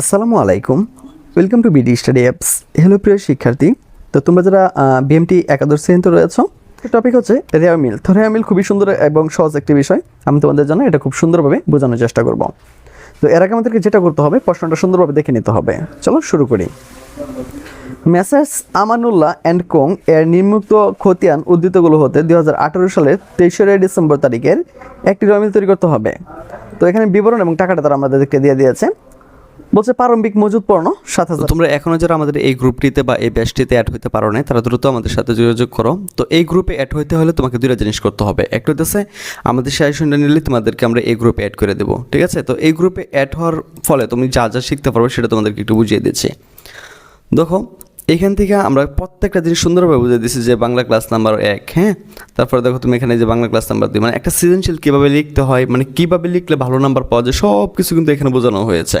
আসসালামু আলাইকুম। Welcome to BD study apps hello প্রিয় শিক্ষার্থী। তো তোমরা যারা বিএমটি একাদশ শ্রেণীতে রয়েছ টপিক হচ্ছে রেয়ার মিল তো রেয়ার মিল খুবই সুন্দর এবং সহজ একটি বিষয়। আমি তোমাদের জন্য এটা খুব সুন্দরভাবে বোঝানোর চেষ্টা করব। তো এর আগে আমাদেরকে যেটা করতে হবে, প্রশ্নটা সুন্দরভাবে দেখে নিতে হবে। চলো শুরু করি। মেসার্স আমানুল্লাহ অ্যান্ড কোং এর নির্মুক্ত খতিয়ান উদ্ধৃতগুলো হতে দুই হাজার আঠারো সালের তেইশে ডিসেম্বর তারিখের একটি রমিল তৈরি করতে হবে। তো এখানে বিবরণ এবং টাকাটা তারা আমাদেরকে দিয়ে দিয়েছে। বলছে প্রারম্ভিক মজুদ পণ্য সাত হাজার। তোমরা এখনও যারা আমাদের এই গ্রুপটিতে বা এই ব্যাচটিতে অ্যাড হতে পারো না তারা দ্রুত আমাদের সাথে যোগাযোগ করো। তো এই গ্রুপে অ্যাড হইতে হলে তোমাকে দুইটা জিনিস করতে হবে। একটা হতেছে আমাদের সাজেশনটা নিলে তোমাদেরকে আমরা এই গ্রুপে অ্যাড করে দেবো, ঠিক আছে? তো এই গ্রুপে অ্যাড হওয়ার ফলে তুমি যা যা শিখতে পারবে সেটা তোমাদেরকে একটু বুঝিয়ে দিচ্ছি। দেখো, এখান থেকে আমরা প্রত্যেকটা জিনিস সুন্দরভাবে বুঝে দিচ্ছি যে বাংলা ক্লাস নাম্বার এক হ্যাঁ? তারপরে দেখো তুমি এখানে যে বাংলা ক্লাস নাম্বার দুই মানে একটা সৃজনশীল কীভাবে লিখতে হয় মানে কীভাবে লিখলে ভালো নাম্বার পাওয়া যায় সব কিছু কিন্তু এখানে বোঝানো হয়েছে।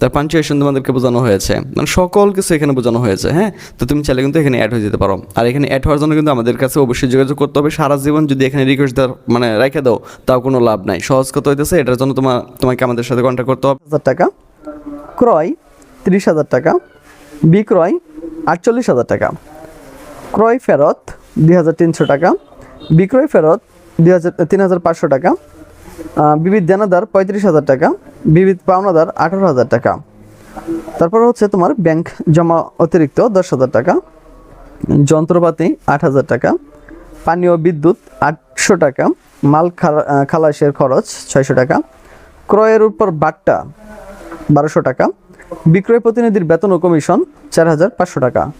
তার পাঞ্চুয়েশন তোমাদেরকে বোঝানো হয়েছে। মানে সকল কিছু এখানে বোঝানো হয়েছে হ্যাঁ? তো তুমি চাইলে কিন্তু এখানে অ্যাড হয়ে যেতে পারো। আর এখানে অ্যাড হওয়ার জন্য কিন্তু আমাদের কাছে অবশ্যই যোগাযোগ করতে হবে। সারা জীবন যদি এখানে রিকোয়েস্ট মানে রেখে দাও, তাও কোনো লাভ নাই। সহজ কত হইতেছে, এটার জন্য তোমার তোমাকে আমাদের সাথে কন্ট্যাক্ট করতে হবে। হাজার টাকা, ক্রয় তিরিশ হাজার টাকা, বিক্রয় আটচল্লিশ হাজার টাকা, ক্রয় ফেরত দুই হাজার তিনশো টাকা, বিক্রয় ফেরত দুই হাজার, তিন হাজার পাঁচশো টাকা বিবিধ দেনাদার পঁয়ত্রিশ হাজার টাকা, বিবিধ পাওনাদার আঠারো হাজার টাকা। তারপর হচ্ছে তোমার ব্যাংক জমা অতিরিক্ত দশ হাজার টাকা, যন্ত্রপাতি আট হাজার টাকা, পানীয় বিদ্যুৎ আটশো টাকা, মাল খালা- খালাসের খরচ ছয়শো টাকা, ক্রয়ের উপর বাট্টা বারোশো টাকা, বিক্রয় প্রতিনিধির বেতন ও কমিশন চার হাজার পাঁচশো টাকা।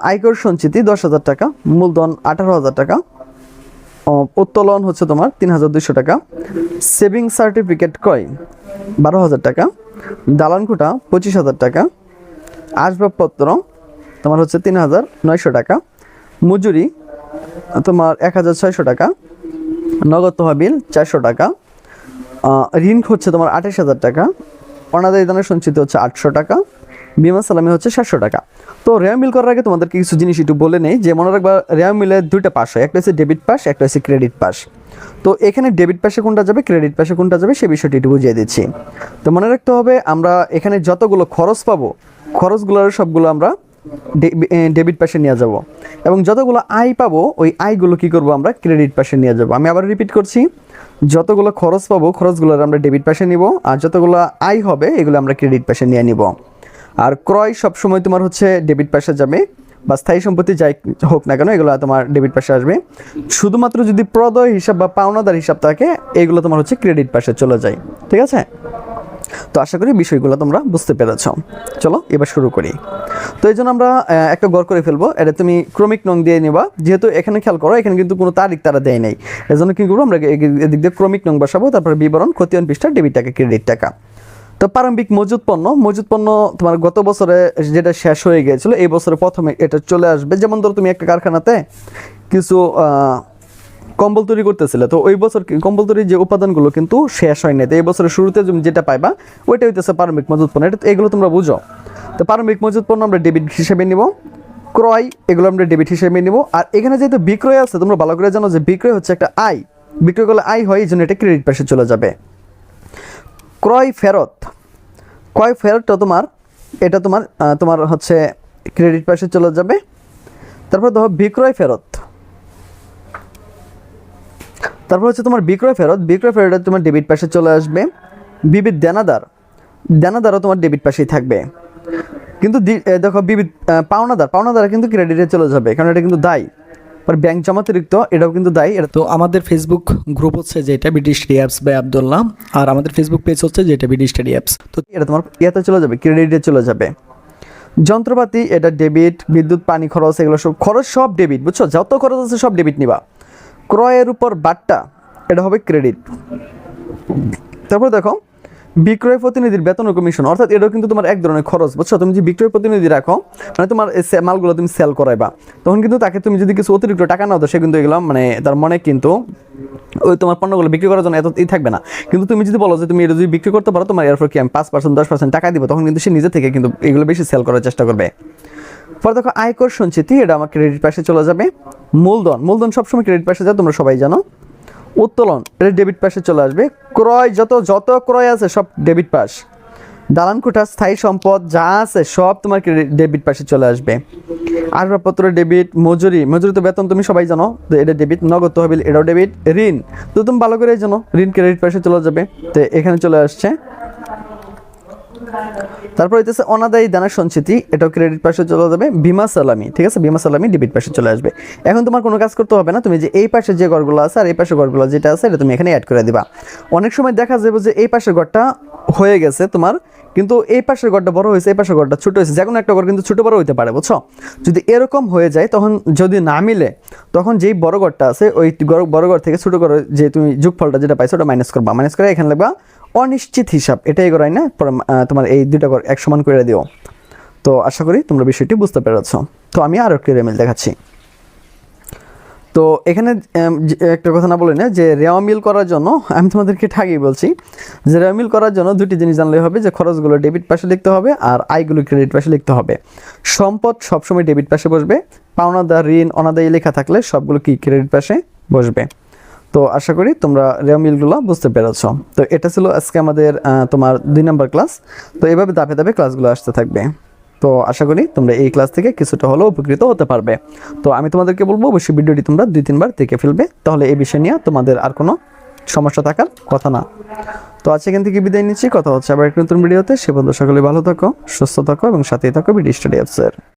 আয়কর সঞ্চিতি দশ হাজার টাকা, মূলধন আঠারো হাজার টাকা উত্তোলন হচ্ছে তোমার তিন হাজার দুশো টাকা। সেভিং সার্টিফিকেট ক্রয় বারো হাজার টাকা। দালান কোটা পঁচিশ হাজার টাকা। আসবাবপত্র তোমার হচ্ছে তিন হাজার নয়শো টাকা। মজুরি তোমার এক হাজার ছয়শো টাকা। নগদ তহবিল চারশো টাকা। ঋণ হচ্ছে তোমার আঠাশ হাজার টাকা। অনাদায়ী দানের সঞ্চিত হচ্ছে আটশো টাকা। বিমা সালামি হচ্ছে সাতশো টাকা। তো রেয়া মিল করার আগে তোমাদেরকে কিছু জিনিস একটু বলে নেই, যে মনে রাখবা রেয়া মিলের দুইটা পাস হয়। একটা হচ্ছে ডেবিট পাস, একটা হচ্ছে ক্রেডিট পাস। তো এখানে ডেবিট পাশে কোনটা যাবে, ক্রেডিট পাশে কোনটা যাবে, সে বিষয়টি একটু বুঝিয়ে দিচ্ছি। তো মনে রাখতে হবে, আমরা এখানে যতগুলো খরচ পাবো, খরচগুলোর সবগুলো আমরা ডেবিট পাশে নিয়ে যাব। এবং যতগুলো আয় পাবো, ওই আয়গুলো কি করব আমরা, ক্রেডিট পাশে নিয়ে যাব। আমি আবার রিপিট করছি, যতগুলো খরচ পাবো খরচগুলো আমরা ডেবিট পাশে নিব, আর যতগুলো আয় হবে, এগুলো আমরা ক্রেডিট পাশে নিয়ে নিব। আর ক্রয় সবসময় তোমার হচ্ছে ডেবিট পাশে যাবে বা স্থায়ী সম্পত্তি যাই হোক না কেন, এগুলো তোমার ডেবিট পাশে আসবে। শুধুমাত্র যদি প্রদয় হিসাব বা পাওনাদার হিসাব থাকে, এগুলো তোমার হচ্ছে ক্রেডিট পাশে চলে যায়। ঠিক আছে? তো আশা করি বিষয়গুলো তোমরা বুঝতে পেরেছ। চলো, এবার শুরু করি। তো এই জন্য আমরা একটা গড় করে ফেলব। এটা তুমি ক্রমিক নং দিয়ে নিবা। যেহেতু এখানে খেয়াল করো, এখানে কিন্তু কোনো তারিখ তারা দেয় নাই। এই জন্য কি করব, আমরা এদিক দিয়ে ক্রমিক নং বসাবো, তারপরে বিবরণ ক্ষতিয়ন পৃষ্ঠা, ডেবিট টাকা, ক্রেডিট টাকা। তো প্রারম্ভিক মজুদ পণ্য মজুদ পণ্য তোমার গত বছরে যেটা শেষ হয়ে গিয়েছিল, এই বছরে প্রথমে এটা চলে আসবে। যেমন ধরো তুমি একটা কারখানাতে কিছু কম্বল তৈরি করতেছিলে, তো ওই বছর কম্বল তৈরির যে উপাদানগুলো কিন্তু শেষ হয় তো এই বছরের শুরুতে তুমি যেটা পাইবা, ওইটা হইতেছে প্রারম্ভিক মজুদ পণ্য। এটা এগুলো তোমরা বুঝো। তো প্রারম্ভিক মজুদ পণ্য আমরা ডেবিট হিসেবে নিব। ক্রয়, এগুলো আমরা ডেবিট হিসেবে নিব। আর এখানে যেহেতু বিক্রয় আছে, তোমরা ভালো করে জানো যে বিক্রয় হচ্ছে একটা আয়। বিক্রয় করলে আয় হয়, এই জন্য এটা ক্রেডিট পাশে চলে যাবে। ক্রয় ফেরত। ক্রয় ফেরতটা তোমার, এটা তোমার তোমার হচ্ছে ক্রেডিট পাশে চলে যাবে। তারপর দেখো বিক্রয় ফেরত। তারপর হচ্ছে তোমার বিক্রয় ফেরত। বিক্রয় ফেরত তোমার ডেবিট পাশে চলে আসবে। বিবিধ দেনাদার। দেনাদারও তোমার ডেবিট পাশেই থাকবে। কিন্তু দেখো বিবিধ পাওনাদার। পাওনাদার কিন্তু ক্রেডিটে চলে যাবে। কারণ এটা কিন্তু দায়। আর ব্যাংক জমাতিরিক্ত এটাও কিন্তু দায়ী এটা তো আমাদের ফেসবুক গ্রুপ হচ্ছে যেটা স্টাডি অ্যাপস বাই আবদুল্লাহ আর আমাদের ফেসবুক পেজ হচ্ছে যেটা স্টাডি অ্যাপস তো এটা তোমার ইয়েতে চলে যাবে ক্রেডিটে চলে যাবে। যন্ত্রপাতি এটা ডেবিট বিদ্যুৎ পানি খরচ এগুলো সব খরচ সব ডেবিট বুঝছ? যত খরচ আছে সব ডেবিট নিবা। ক্রয়ের উপর বাট্টা এটা হবে ক্রেডিট তারপর দেখো বিক্রয় প্রতিনিধির বেতন কমিশন অর্থাৎ এটাও কিন্তু তোমার এক ধরনের খরচ, বুঝছ? তুমি যে বিক্রয় প্রতিনিধি রাখো মানে তোমার মালগুলো তুমি সেল করাইবা। তখন কিন্তু তাকে তুমি যদি কিছু অতিরিক্ত টাকা নাও তো সে কিন্তু এগুলো মানে তার মনে কিন্তু ওই তোমার পণ্যগুলো বিক্রি করার জন্য এত ই থাকবে না। কিন্তু তুমি যদি বলো যে তুমি এটা যদি বিক্রি করতে পারো, তোমার এরপর কি আমি পাঁচ পার্সেন্ট দশ পার্সেন্ট টাকা দিব, তখন কিন্তু সে নিজে থেকে কিন্তু এগুলো বেশি সেল করার চেষ্টা করবে। পরে দেখো, আয়কর সঞ্চিতি, এটা আমার ক্রেডিট পাশে চলে যাবে। মূলধন মূলধন সবসময় ক্রেডিট পাশে যায়, তোমরা সবাই জানো। উত্তোলন, এটা ডেবিট পাশে চলে আসবে। ক্রয়, যত যত ক্রয় আছে, সব ডেবিট পাস দালান কোঠা, স্থায়ী সম্পদ যা আছে, সব তোমার ডেবিট পাশে চলে আসবে। আসবাবপত্র ডেবিট, মজুরি মজুরি তো বেতন তুমি সবাই জানো, তো এটা ডেবিট, নগদ তহবিল, এটাও ডেবিট, ঋণ। তো তুমি ভালো করে জানো, ঋণ ক্রেডিট পাশে চলে যাবে। তো এখানে চলে আসছে। তারপর হইতেছে অনাদায়ী দানা সঞ্চিতি, এটাও ক্রেডিট পাশে চলে যাবে, বিমা সালামি, ঠিক আছে? বিমা সালামি ডেবিট পাশে চলে আসবে। এখন তোমার কোনো কাজ করতে হবে না, তুমি যে এই পাশে যে ঘরগুলো আছে আর এই পাশে ঘরগুলো যেটা আছে, এটা তুমি এখানে অ্যাড করে দিবা। অনেক সময় দেখা যাবে যে এই পাশের ঘরটা হয়ে গেছে তোমার, কিন্তু এই পাশের ঘরটা বড় হয়েছে, এই পাশের ঘরটা ছোট হয়েছে। যে কোনো একটা ঘর কিন্তু ছোট বড় হইতে পারে, বুঝছ? যদি এরকম হয়ে যায়, তখন যদি না মিলে, তখন যেই বড় ঘরটা আছে, ওই বড় ঘর থেকে ছোট ঘর যে তুমি যোগফলটা যেটা পাইছো, ওটা মাইনাস করবা। মাইনাস করে এখানে লাগবা অনিশ্চিত হিসাব, এটাই করাই না? তোমার এই দুইটা এক সমান করে দিও। তো আশা করি তোমরা বিষয়টি বুঝতে পেরেছ। তো আমি আরও একটি রেমিল দেখাচ্ছি। তো এখানে একটা কথা না বলে না, যে রেওয়া মিল করার জন্য, আমি তোমাদেরকে ঠাগই বলছি, যে রেওয়া মিল করার জন্য দুটি জিনিস জানলে হবে, যে খরচগুলো ডেবিট পাশে লিখতে হবে আর আয়গুলো ক্রেডিট পাশে লিখতে হবে। সম্পদ সবসময় ডেবিট পাশে বসবে, পাওনাদার, ঋণ, অনাদায়ী লেখা থাকলে সবগুলো কি ক্রেডিট পাশে বসবে? তো আশা করি তোমরা রেওয়া মিলগুলো বুঝতে পেরেছ। তো এটা ছিল আজকে আমাদের তোমার দুই নম্বর ক্লাস। তো এভাবে ধাপে ধাপে ক্লাসগুলো আসতে থাকবে। তো আশা করি তোমরা এই ক্লাস থেকে কিছুটা হলেও উপকৃত হতে পারবে। তো আমি তোমাদেরকে বলব, অবশ্যই ভিডিওটি তোমরা দুই, তিনবার দেখে ফেলবে। তাহলে এই বিষয় নিয়ে তোমাদের আর কোনো সমস্যা থাকার কথা না। তো আজ এখান থেকে বিদায় নিচ্ছি। কথা হচ্ছে আবার একটা নতুন ভিডিওতে। সে বন্ধু সকলে ভালো থাকো, সুস্থ থাকো এবং সাথেই থাকো ভিডিও স্টাডি অ্যাপসের